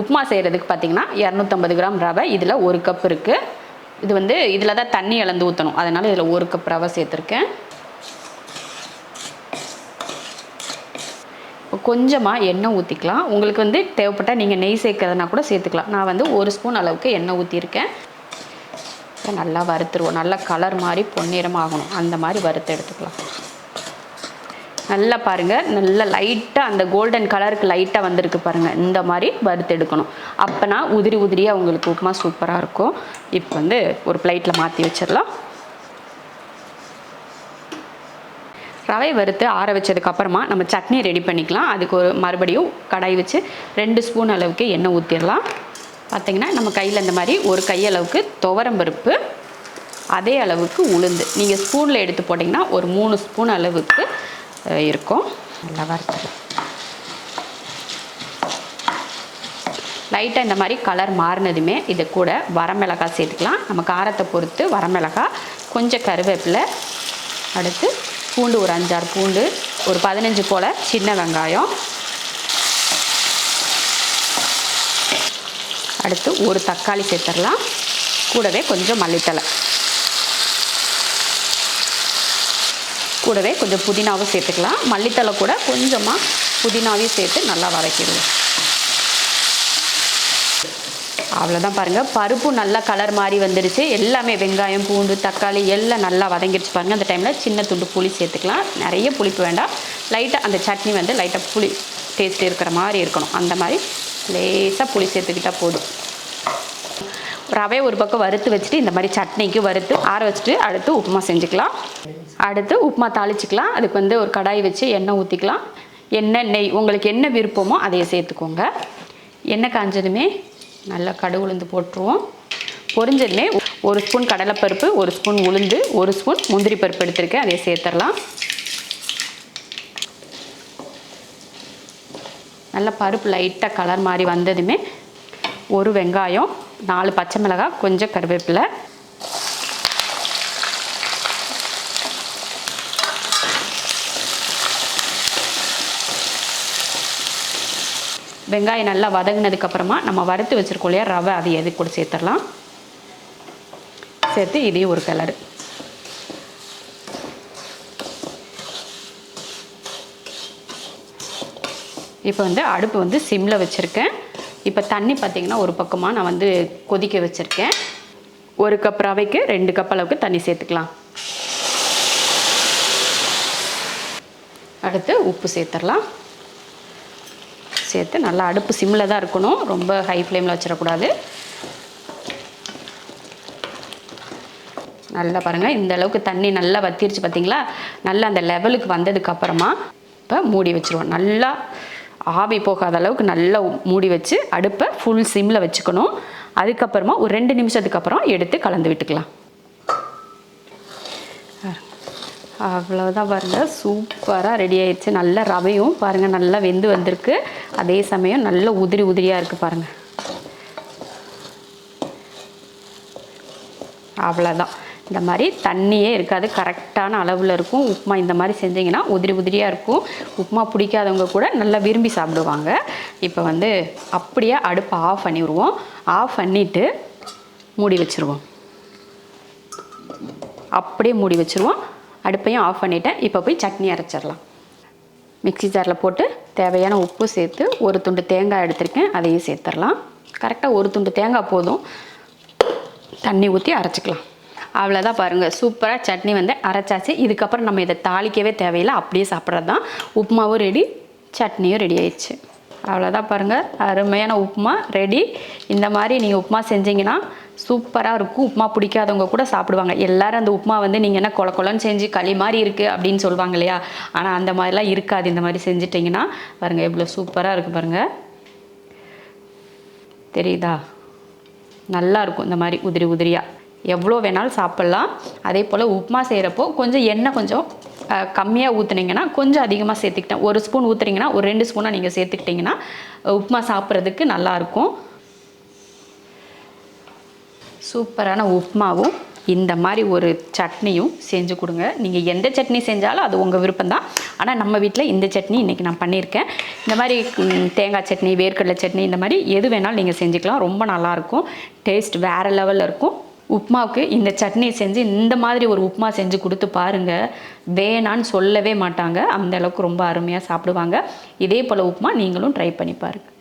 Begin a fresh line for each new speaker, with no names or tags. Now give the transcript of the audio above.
உப்புமா செய்கிறதுக்கு பார்த்தீங்கன்னா இரநூத்தம்பது கிராம் ரவை இதில் ஒரு கப் இருக்குது இது வந்து இதில் தான் தண்ணி இழந்து ஊற்றணும் அதனால் இதில் ஒரு கப் ரவை சேர்த்துருக்கேன். இப்போ கொஞ்சமாக எண்ணெய் ஊற்றிக்கலாம் உங்களுக்கு வந்து தேவைப்பட்டால் நீங்கள் நெய் சேர்க்கறதுனா கூட சேர்த்துக்கலாம். நான் வந்து ஒரு ஸ்பூன் அளவுக்கு எண்ணெய் ஊற்றிருக்கேன் நல்லா வறுத்துருவோம். நல்லா கலர் மாதிரி பொன்னிறமாக ஆகணும் அந்த மாதிரி வறுத்து எடுத்துக்கலாம். நல்லா பாருங்கள் நல்லா லைட்டாக அந்த கோல்டன் கலருக்கு லைட்டாக வந்திருக்கு பாருங்கள் இந்த மாதிரி வறுத்து எடுக்கணும். அப்போனா உதிரி உதிரியாக உங்களுக்கு உப்புமா சூப்பராக இருக்கும். இப்போ வந்து ஒரு பிளேட்டில் மாற்றி வச்சிடலாம். ரவை வறுத்து ஆற வச்சதுக்கப்புறமா நம்ம சட்னி ரெடி பண்ணிக்கலாம். அதுக்கு ஒரு மறுபடியும் கடாய் வச்சு ரெண்டு ஸ்பூன் அளவுக்கு எண்ணெய் ஊற்றிடலாம் பார்த்தீங்கன்னா நம்ம கையில் இந்த மாதிரி ஒரு கையளவுக்கு துவரம் பருப்பு அதே அளவுக்கு உளுந்து. நீங்கள் ஸ்பூனில் எடுத்து போட்டிங்கன்னா ஒரு மூணு ஸ்பூன் அளவுக்கு இருக்கும். நல்லா வறுத்துக்கலாம் லைட்டாக இந்த மாதிரி கலர் மாறினதுமே இது கூட வரமிளகாய் சேர்த்துக்கலாம். நம்ம காரத்தை பொறுத்து வரமிளகாய் கொஞ்சம் கருவேப்பிலை அடுத்து பூண்டு ஒரு அஞ்சாறு பூண்டு ஒரு பதினஞ்சு போல் சின்ன வெங்காயம். அடுத்து ஒரு தக்காளி சேர்த்துடலாம். கூடவே கொஞ்சம் மல்லித்தலை கூடவே கொஞ்சம் புதினாவும் சேர்த்துக்கலாம். மல்லித்தலை கூட கொஞ்சமாக புதினாவையும் சேர்த்து நல்லா வதக்கிடுவோம். அவ்வளோதான் பாருங்கள் பருப்பு நல்லா கலர் மாதிரி வந்துடுச்சு எல்லாமே வெங்காயம் பூண்டு தக்காளி எல்லாம் நல்லா வதங்கிடுச்சு பாருங்கள் அந்த டைமில் சின்ன துண்டு புளி சேர்த்துக்கலாம். நிறைய புளிப்பு வேண்டாம். லைட்டாக அந்த சட்னி வந்து லைட்டாக புளி டேஸ்ட் இருக்கிற மாதிரி இருக்கணும். அந்த மாதிரி லேசாக புளி சேர்த்துக்கிட்டால் போதும். ரவை ஒரு பக்கம் வறுத்து வச்சுட்டு இந்த மாதிரி சட்னிக்கு வறுத்து ஆற வச்சுட்டு அடுத்து உப்புமா செஞ்சுக்கலாம். அடுத்து உப்புமா தாளிச்சிக்கலாம். அதுக்கு வந்து ஒரு கடாய் வச்சு எண்ணெய் ஊற்றிக்கலாம் எண்ணெய் நெய் உங்களுக்கு என்ன விருப்பமோ அதையே சேர்த்துக்கோங்க. எண்ணெய் காஞ்சதுமே நல்லா கடுகு உளுந்து போட்டுருவோம். பொரிஞ்சதுமே ஒரு ஸ்பூன் கடலைப்பருப்பு ஒரு ஸ்பூன் உளுந்து ஒரு ஸ்பூன் முந்திரி பருப்பு எடுத்திருக்கேன். அதையே சேர்த்துடலாம் நல்லா பருப்பு லைட்டாக கலர் மாதிரி வந்ததுமே ஒரு வெங்காயம் நாலு பச்சை மிளகாய் கொஞ்சம் கருவேப்பிலை. வெங்காயம் நல்லா வதங்கினதுக்கப்புறமா நம்ம வறுத்து வச்சுருக்கோம் இல்லையா ரவை அதை எது கூட சேர்த்துடலாம். சேர்த்து இதையும் ஒரு கலரு இப்போ வந்து அடுப்பு வந்து சிம்மில் வச்சுருக்கேன். இப்போ தண்ணி பார்த்திங்கன்னா ஒரு பக்கமாக நான் வந்து கொதிக்க வச்சுருக்கேன். ஒரு கப் ரவைக்கு ரெண்டு கப் அளவுக்கு தண்ணி சேர்த்துக்கலாம். அடுத்து உப்பு சேர்த்துடலாம். சேர்த்து நல்லா அடுப்பு சிம்மில் தான் இருக்கணும். ரொம்ப ஹை ஃப்ளேமில் வச்சிடக்கூடாது. நல்லா பாருங்கள் இந்த அளவுக்கு தண்ணி நல்லா வத்திருச்சு பார்த்தீங்களா நல்லா அந்த லெவலுக்கு வந்ததுக்கு அப்புறமா இப்போ மூடி வச்சுருவோம். நல்லா ஆவி போகாத அளவுக்கு நல்லா மூடி வச்சு அடுப்பை ஃபுல் சிம்மில் வச்சுக்கணும். அதுக்கப்புறமா ஒரு ரெண்டு நிமிஷத்துக்கு அப்புறம் எடுத்து கலந்து விட்டுக்கலாம். அவ்வளோதான் பாருங்கள் சூப்பராக ரெடி ஆயிடுச்சு. நல்ல ரவையும் பாருங்கள் நல்லா வெந்து வந்திருக்கு. அதே சமயம் நல்ல உதிரி உதிரியாக இருக்குது பாருங்கள் அவ்வளோதான் இந்த மாதிரி தண்ணியே இருக்காது. கரெக்டான அளவில் இருக்கும். உப்புமா இந்த மாதிரி செஞ்சீங்கன்னா உதிரி உதிரியாக இருக்கும். உப்புமா பிடிக்காதவங்க கூட நல்லா விரும்பி சாப்பிடுவாங்க. இப்போ வந்து அப்படியே அடுப்பை ஆஃப் பண்ணிடுவோம் ஆஃப் பண்ணிவிட்டு மூடி வச்சுருவோம். அப்படியே மூடி வச்சுருவோம். அடுப்பையும் ஆஃப் பண்ணிவிட்டேன் இப்போ போய் சட்னி அரைச்சிடலாம். மிக்ஸி ஜாரில் போட்டு தேவையான உப்பு சேர்த்து ஒரு துண்டு தேங்காய் எடுத்திருக்கேன். அதையும் சேர்த்துடலாம். கரெக்டாக ஒரு துண்டு தேங்காய் போதும். தண்ணி ஊற்றி அரைச்சிக்கலாம். அவ்வளோதான் பாருங்கள் சூப்பராக சட்னி வந்து அரைச்சாச்சு. இதுக்கப்புறம் நம்ம இதை தாளிக்கவே தேவையில்லை. அப்படியே சாப்பிட்றது தான் உப்புமாவும் ரெடி சட்னியும் ரெடி ஆயிடுச்சு. அவ்வளோதான் பாருங்கள் அருமையான உப்புமா ரெடி இந்த மாதிரி நீங்கள் உப்புமா செஞ்சீங்கன்னா சூப்பராக இருக்கும். உப்புமா பிடிக்காதவங்க கூட சாப்பிடுவாங்க. எல்லோரும் அந்த உப்புமா வந்து நீங்கள் என்ன கொல கொலன்னு செஞ்சு களி மாதிரி இருக்குது அப்படின்னு சொல்லுவாங்க இல்லையா? ஆனால் அந்த மாதிரிலாம் இருக்காது. இந்த மாதிரி செஞ்சிட்டிங்கன்னா பாருங்கள் எவ்வளோ சூப்பராக இருக்குது பாருங்கள் தெரியுதா? நல்லா இருக்கும் இந்த மாதிரி உதிரி உதிரியாக எவ்வளோ வேணாலும் சாப்பிட்லாம். அதே போல் உப்புமா செய்கிறப்போ கொஞ்சம் எண்ணெய் கொஞ்சம் கம்மியாக ஊற்றுனீங்கன்னா கொஞ்சம் அதிகமாக சேர்த்துக்கிட்டேன். ஒரு ஸ்பூன் ஊற்றுனீங்கன்னா ஒரு ரெண்டு ஸ்பூனாக நீங்கள் சேர்த்துக்கிட்டிங்கன்னா உப்புமா சாப்பிட்றதுக்கு நல்லாயிருக்கும். சூப்பரான உப்புமாவும் இந்த மாதிரி ஒரு சட்னியும் செஞ்சு கொடுங்க. நீங்கள் எந்த சட்னி செஞ்சாலும் அது உங்கள் விருப்பம் தான் ஆனால் நம்ம வீட்டில் இந்த சட்னி இன்றைக்கி நான் பண்ணியிருக்கேன். இந்த மாதிரி தேங்காய் சட்னி வேர்க்கடலை சட்னி இந்த மாதிரி எது வேணாலும் நீங்கள் செஞ்சுக்கலாம். ரொம்ப நல்லாயிருக்கும். டேஸ்ட் வேறு லெவலில் இருக்கும். உப்புமாவுக்கு இந்த சட்னி செஞ்சு இந்த மாதிரி ஒரு உப்புமா செஞ்சு கொடுத்து பாருங்கள் வேணான்னு சொல்லவே மாட்டாங்க. அந்த அளவுக்கு ரொம்ப அருமையாக சாப்பிடுவாங்க. இதே போல் உப்புமா நீங்களும் ட்ரை பண்ணி பாருங்கள்